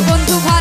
বন্ধু ভাই।